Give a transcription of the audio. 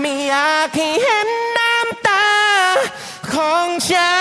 ไม่อยากให้เห็นน้ำตาของฉัน